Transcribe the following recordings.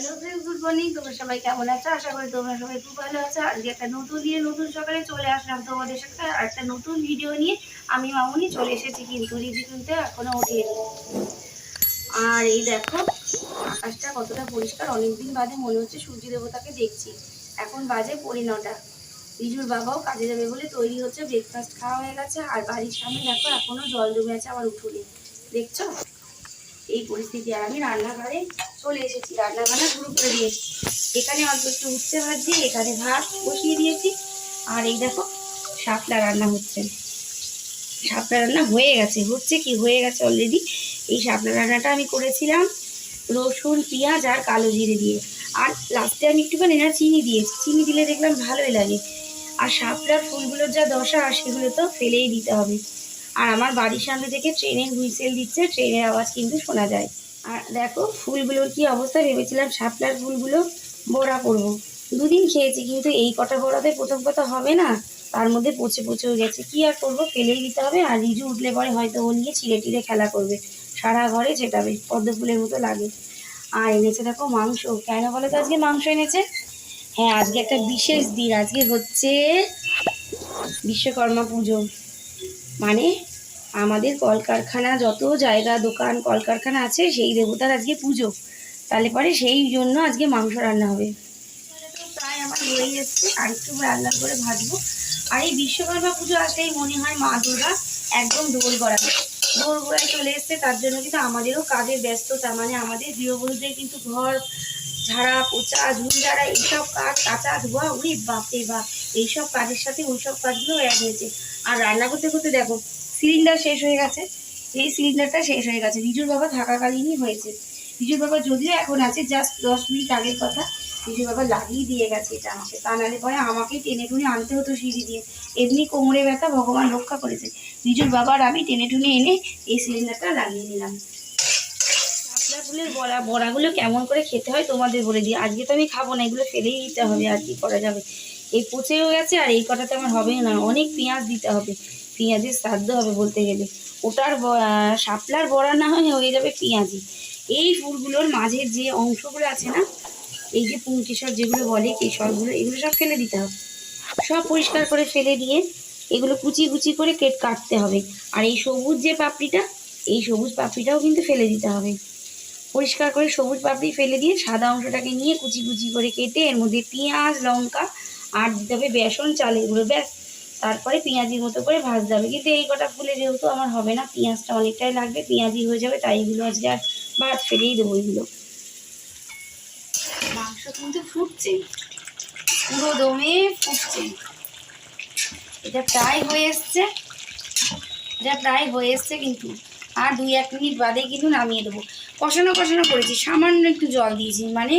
Hello friends good morning তোমরা সবাই কেমন আছো? আশা করি তোমরা সবাই খুব ভালো আছো। আজকে একটা নতুন দিয়ে নতুন সকালে চলে আসলাম তোমাদের সাথে। আর একটা নতুন ভিডিও নিয়ে আমি মামুনি চলে এসেছি কিন্তু রিজি কিনতে এখনও উঠিয়ে আর এই দেখো, আকাশটা কতটা পরিষ্কার। অনেকদিন বাদে মনে হচ্ছে সূর্য দেবতাকে দেখছি। এখন বাজে পরি নটা। রিজুর বাবাও কাজে যাবে বলে তৈরি হচ্ছে ব্রেকফাস্ট খাওয়া হয়ে গেছে। আর বাড়ির সামনে দেখো, এখনও জল জমে আছে আমার উঠোনে। দেখছ? এই পরিস্থিতি। আর আমি রান্নাঘরে চলে এসেছি রান্নাঘরে শুরু করে দিয়েছি। এখানে অল্প একটু উচ্ছে ভাজি এখানে ভাত বসিয়ে দিয়েছি। আর এই দেখো, শাপলা রান্না হচ্ছে। শাপলা রান্না হয়ে গেছে, হচ্ছে কি হয়ে গেছে অলরেডি এই শাপলা রান্নাটা আমি করেছিলাম রসুন, পেঁয়াজ আর কালো জিরে দিয়ে। আর লাস্টে আমি একটুখানি না চিনি দিয়েছি চিনি দিলে দেখলাম ভালোই লাগে। আর শাপলার ফুলগুলোর যা দশা, সেগুলো তো ফেলেই দিতে হবে। আর আমার বাড়ির সামনে থেকে ট্রেনের হুইসেল দিচ্ছে, ট্রেনের আওয়াজ কিন্তু শোনা যায়। আর দেখো, ফুলগুলোর কি অবস্থা? ভেবেছিলাম শাপলার ফুলগুলো বড়া করব। দুদিন খেয়েছি, কিন্তু এই কটা বড়াতে প্রথম কথা হবে না। তার মধ্যে পচে পচেও গেছে। কি আর করব? ফেলেই দিতে হবে। আর রিজু উঠলে পরে হয়তো ও নিয়ে চিড়ে টিড়ে খেলা করবে। সারা ঘরে চেটাবে পদ্ম ফুলের মতো লাগে। আর এনেছে দেখো মাংস। কেন বলো তো আজকে মাংস এনেছে? হ্যাঁ আজকে একটা বিশেষ দিন। আজকে হচ্ছে বিশ্বকর্মা পুজো। মানে আমাদের কলকারখানা, যত জায়গা, দোকান, কলকারখানা আছে, সেই দেবতার আজকে পুজো। তাহলে পরে সেই জন্য আজকে মাংস রান্না হবে। প্রায় আমার হয়ে এসছে আর একটু রান্না করে ভাজবো। আর এই বিশ্বকর্মা পুজো আসলেই মনে হয় মা দুর্গা একদম দোল গড়াবে। দোল গোড়ায় চলে এসছে, তার জন্য কিন্তু আমাদেরও কাজের ব্যস্ততা। মানে আমাদের গৃহবধূদের কিন্তু ঘর ঝাড়া, পোচা ঝুল ঝাড়া এইসব কাজ, কাঁচা ধোয়া উড়ি বাপরে বাপ, এইসব কাজের সাথে ওইসব কাজগুলো এক হয়েছে আর রান্না করতে করতে দেখো সিলিন্ডার শেষ হয়ে গেছে। এই সিলিন্ডারটা শেষ হয়ে গেছে। রিজুর বাবা থাকাকালীনই হয়েছে। রিজুর বাবা যদিও এখন আছে জাস্ট দশ মিনিট আগের কথা। রিজুর বাবা লাগিয়ে দিয়ে গেছে এটা আমাকে। তা নাহলে পরে আমাকে টেনে টুনে আনতে হতো সিঁড়ি দিয়ে। এমনি কোমরে ব্যথা, ভগবান রক্ষা করেছে। রিজুর বাবার আমি টেনে টুনে এনে এই সিলিন্ডারটা লাগিয়ে নিলাম। ফুলের বড়া, বড়াগুলো কেমন করে খেতে হয় তোমাদের বলে দিই। আজকে তো আমি খাব না, এগুলো ফেলেই দিতে হবে, আর কি করা যাবে? এই পচেও গেছে আর এই কটাতে আমার হবে না। অনেক পেঁয়াজ দিতে হবে, পেঁয়াজের শ্রাদ্ধ হবে বলতে গেলে। ওটার শাপলার বড়া না হয় হয়ে যাবে পেঁয়াজি। এই ফুলগুলোর মাঝের যে অংশগুলো আছে না, এই যে পুংকেশর যেগুলো বলে, কেশরগুলো, এগুলো সব ফেলে দিতে হবে। সব পরিষ্কার করে ফেলে দিয়ে এগুলো কুচি কুচি করে কেট, কাটতে হবে। আর এই সবুজ যে পাপড়িটা, এই সবুজ পাপড়িটাও কিন্তু ফেলে দিতে হবে। পরিষ্কার করে সবুজ পাপড়ি ফেলে দিয়ে সাদা অংশটাকে নিয়ে কুচি কুচি করে কেটে এর মধ্যে পেঁয়াজ, লঙ্কা আর দিতে হবে বেসন, চাল, এগুলো ব্যাস। তারপরে পেঁয়াজির মতো করে ভাজতে হবে। কিন্তু এই কটা ফুলে যেহেতু আমার হবে না, পেঁয়াজটা অনেকটাই লাগবে, পেঁয়াজি হয়ে যাবে, তাই এগুলো আজকে আর ভাত ফেলেই দেবো এগুলো। মাংস কিন্তু ফুটছে, পুরো দমে ফুটছে। এটা প্রায় হয়ে এসছে, এটা প্রায় হয়ে এসছে কিন্তু। আর দুই এক মিনিট বাদে কিন্তু নামিয়ে দেবো। কষানো কষানো করেছি। সামান্য একটু জল দিয়েছি মানে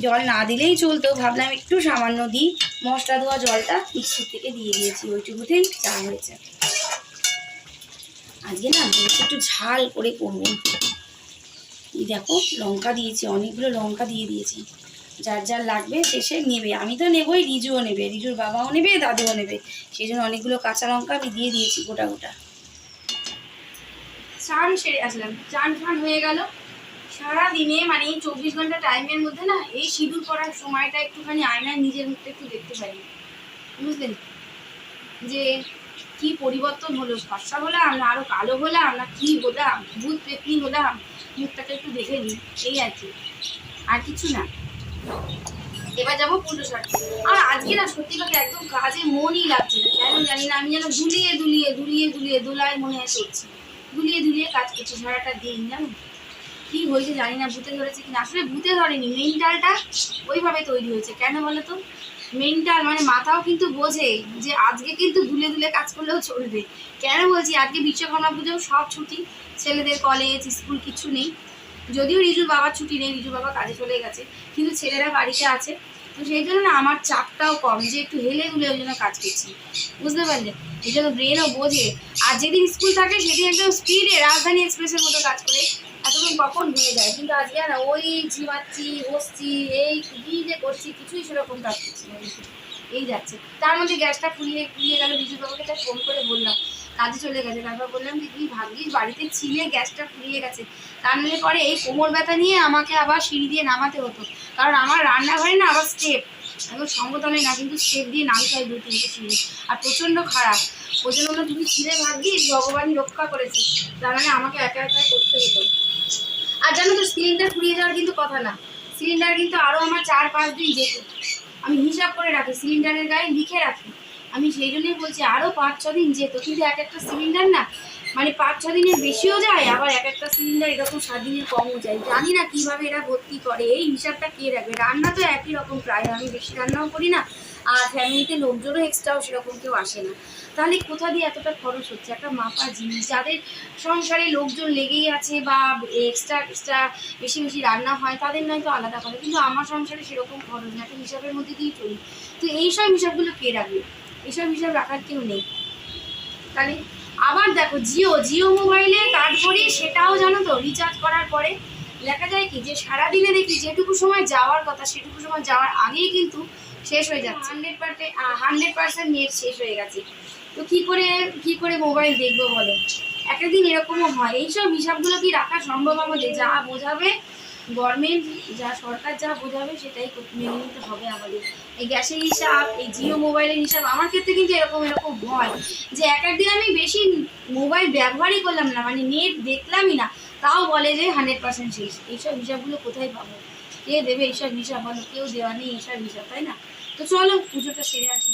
জল না দিলেই চলতো। ভাবলাম একটু সামান্য দিই। মশলা ধোয়া জলটা মিক্সির থেকে দিয়ে দিয়েছি, ওইটুকুতেই চা হয়েছে। আজকে না একটু ঝাল করে করব। দেখো, লঙ্কা দিয়েছি, অনেকগুলো লঙ্কা দিয়ে দিয়েছি। যার যার লাগবে শেষে নেবে। আমি তো নেবই, রিজুও নেবে। রিজুর বাবাও নেবে, দাদুও নেবে। সেই জন্য অনেকগুলো কাঁচা লঙ্কা আমি দিয়ে দিয়েছি গোটা গোটা। চান সেরে আসলাম। চান ফান হয়ে গেল। সারা দিনে মানে এই চব্বিশ ঘণ্টা টাইমের মধ্যে না এই সিঁদুর পড়ার সময়টা একটুখানি আয়নায় নিজের মুখটা একটু দেখতে পারি। বুঝলেন? যে কি পরিবর্তন হলো? ফর্সা হলাম না আরও কালো হলাম না কি হলাম? ভূত পেতনি হলাম। মুখটাকে একটু দেখে নিই। এই আর কি। আর কিছু না। এবার যাব পুজো সারতে আর আজকে না সত্যি কথা একদম কাজে মনই লাগছে না। কেন জানি না, আমি যেন দুলিয়ে দুলিয়ে দুলিয়ে দুলিয়ে দুলাই মনে হয় চলছি। দুলিয়ে দুলিয়ে কাজ করছি, সারাটা দিন, জানো? কি হয়েছে জানি না, ভূতে ধরেছে কিনা। আসলে ভূতে ধরেনি, মেন্টালটা ওইভাবে তৈরি হয়েছে। কেন বলো তো? মেন্টাল মানে মাথাও কিন্তু বোঝে যে আজকে কিন্তু দুলে দুলে কাজ করলেও চলবে। কেন বলছি? আজকে বিশ্বকর্মা পুজো, সব ছুটি। ছেলেদের কলেজ স্কুল কিছু নেই। যদিও রিজুর বাবার ছুটি নেই, রিজুর বাবা কাজে চলে গেছে। কিন্তু ছেলেরা বাড়িতে আছে। তো সেই জন্য না আমার চাপটাও কম যে একটু হেলে দুলে ওই জন্য কাজ করছি। বুঝতে পারলে? এই জন্য ব্রেনও বোঝে। আর যেদিন স্কুল থাকে সেদিন একদম স্পিডে রাজধানী এক্সপ্রেসের মতো কাজ করে। এতক্ষণ কখন হয়ে যায়? কিন্তু আজকে না ওই ঝিমাচ্ছি বসছি, এই কি যে করছি, কিছুই সেরকম কাজ করছি না। এই যাচ্ছে। তার মধ্যে গ্যাসটা ফুরিয়ে ফুরিয়ে গেল বিজু বাবাকে তাই ফোন করে বললাম কাজে চলে গেছে। তারপর বললাম তুই ভাগ্যিস বাড়িতে ছিলে গ্যাসটা ফুরিয়ে গেছে। তার নাহলে পরে এই কোমর ব্যথা নিয়ে আমাকে আবার সিঁড়ি দিয়ে নামাতে হতো। কারণ আমার রান্নাঘরে না আবার স্টেপ এখন সংগঠনে না, কিন্তু স্টেপ দিয়ে নামতে হয় দু তিনটে সিঁড়ি। আর প্রচণ্ড খারাপ। ওই জন্য বললাম তুমি ছিলে ভাগ্যিস, ভগবান রক্ষা করেছে। তার মানে আমাকে একা একা করতে হতো। আর জানো তো সিলিন্ডার ফুরিয়ে যাওয়ার কিন্তু কথা না। সিলিন্ডার কিন্তু আরও আমার চার পাঁচ দিন যেত। আমি হিসাব করে রাখি সিলিন্ডারের গায়ে লিখে রাখি। আমি সেই জন্যই বলছি আরও পাঁচ, ছ দিন যেত। কিন্তু এক একটা সিলিন্ডার না মানে পাঁচ, ছ দিনের বেশিও যায়, আবার এক একটা সিলিন্ডার এরকম সাত দিনের কমও যায়। জানি না কীভাবে এরা ভর্তি করে, এই হিসাবটা কে রাখবে রান্না তো একই রকম প্রায়, আমি বেশি রান্নাও করি না। আর ফ্যামিলিতে লোকজনও এক্সট্রাও সেরকম কেউ আসে না। তাহলে কোথা দিয়ে এতটা খরচ হচ্ছে? একটা মাপা জিনিস। যাদের সংসারে লোকজন লেগেই আছে বা এক্সট্রা এক্সট্রা বেশি বেশি রান্না হয়, তাদের নয়তো আলাদা করে কিন্তু আমার সংসারে সেরকম খরচ না একটা হিসাবের মধ্যে দিয়েই চলি। তো এইসব হিসাবগুলো কে রাখবে? এইসব হিসাব রাখার কেউ নেই। তাহলে আবার দেখো, জিও জিও মোবাইলে করি সেটাও জানো তো রিচার্জ করার পরে দেখা যায় কি যে সারাদিনে দেখি যেটুকু সময় যাওয়ার কথা, সেটুকু সময় যাওয়ার আগেই কিন্তু শেষ হয়ে যাচ্ছে। Hundred percent hundred percent net শেষ হয়ে গেছে। তো কি করে কি করে মোবাইল দেখব বলো? একটা দিন এরকমও হয়। এইসব হিসাবগুলো কি রাখা সম্ভব আমাদের? যা বোঝাবে গভর্নমেন্ট যা সরকার যা বোঝাবে সেটাই মেনে নিতে হবে আমাদের। এই গ্যাসের হিসাব, এই জিও মোবাইলের হিসাব, আমার ক্ষেত্রে কিন্তু এরকম এরকম হয় যে এক একদিন আমি বেশি মোবাইল ব্যবহারই করলাম না মানে নেট দেখলামই না। তাও বলে যে হান্ড্রেড পার্সেন্ট শেষ। এইসব হিসাবগুলো কোথায় পাবো? কে দেবে এইসব হিসাব বলো? কেউ দেওয়া নেই এইসব হিসাব তাই না? তো চলো পুজোটা সেরে আসি।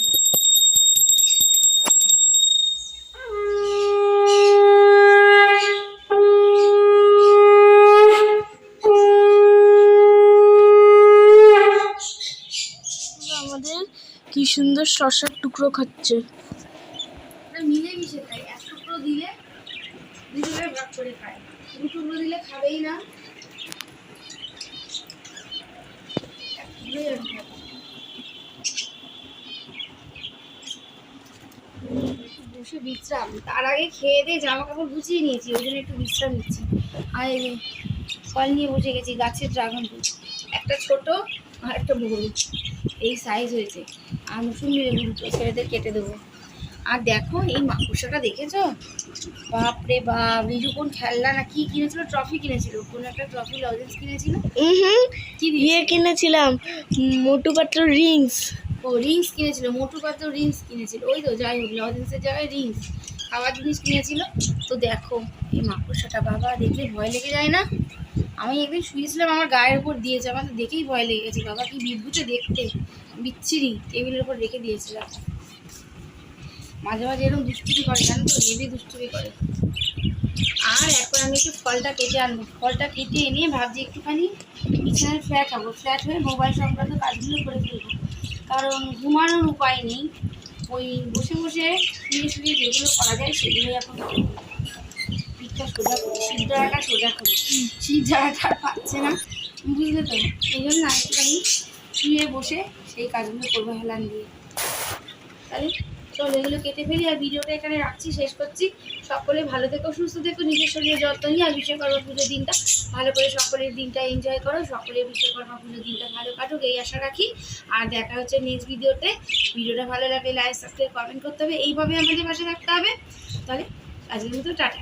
আমাদের কি সুন্দর শশার টুকরো খাচ্ছে। মিলে মিশে খায় এক টুকরো দিলে দুজনে ভাগ করে খায়। দু টুকরো দিলে খাবেই না এক টুকরোই আমি খাব। একটু বসে বিশ্রাম। তার আগে খেয়ে দিয়ে জামা কাপড় গুছিয়ে নিয়েছি, ওই জন্য একটু বিশ্রাম নিচ্ছি। আর ফল নিয়ে বসে গেছি, গাছের ড্রাগন ফ্রুট। একটা ছোট আর একটা বড়। এই সাইজ হয়েছে। আর মুসুম্বি ছেলেদের কেটে দেবো। আর দেখো এই মাকুসাটা দেখেছ? বাপরে বাপ রিজু কোন খেলনা না কি কিনেছিল? ট্রফি কিনেছিল? কোন একটা ট্রফি লজেন্স কিনেছিল? হুম কি ইয়ে কিনেছিলাম মোটু পাত্র রিংস ও রিংস কিনেছিল মোটু পাত্র রিংস কিনেছিল। ওই তো যাই হোক লজেন্সের জায়গায় রিংস খাবার জিনিস কিনেছিল। তো দেখো এই মাকড়সাটা বাবা দেখলে ভয় লেগে যায় না? আমি একদিন শুয়েছিলাম আমার গায়ের উপর দিয়েছে আমার তো দেখেই ভয় লেগে গেছে। বাবা কি বিদ্যুতে দেখতে বিচ্ছিরি টেবিলের উপর রেখে দিয়েছিলাম মাঝে মাঝে এরকম দুষ্টুমি করে, জানো তো? হেবি দুষ্টুমি করে। আর এখন আমি একটু ফলটা কেটে আনব। ফলটা কেটে এনে ভাবছি একটুখানি বিছানায় ফ্ল্যাট হব ফ্ল্যাট হয়ে মোবাইল সংক্রান্ত কাজগুলো করে ফেলব। কারণ ঘুমানোর উপায় নেই। ওই বসে বসে শুয়ে শুয়ে যেগুলো করা যায় সেগুলোই এখন। পিঠটা সোজা করি জায়গাটা সোজা করি। পাচ্ছে না। বুঝলে তো? এই জন্য একটুখানি শুয়ে বসে সেই কাজগুলো করব হেলান দিয়ে। তাহলে চলো, এগুলো কেটে ফেলি আর ভিডিওটা এখানে রাখছি, শেষ করছি। সকলে ভালো থেকো, সুস্থ থেকো, নিজের শরীরে যত্ন নিয়ে আর বিশ্বকর্মা পুজোর দিনটা। ভালো করে সকলের দিনটা এনজয় করো সকলের বিশ্বকর্মা পুজোর দিনটা ভালো কাটুক, এই আশা রাখি। আর দেখা হচ্ছে নেক্সট ভিডিওতে। ভিডিওটা ভালো লাগলে লাইক সাবস্ক্রাইব কমেন্ট করতে হবে। এইভাবে আমাদের পাশে রাখতে হবে। তাহলে আজকের মতো টাটা।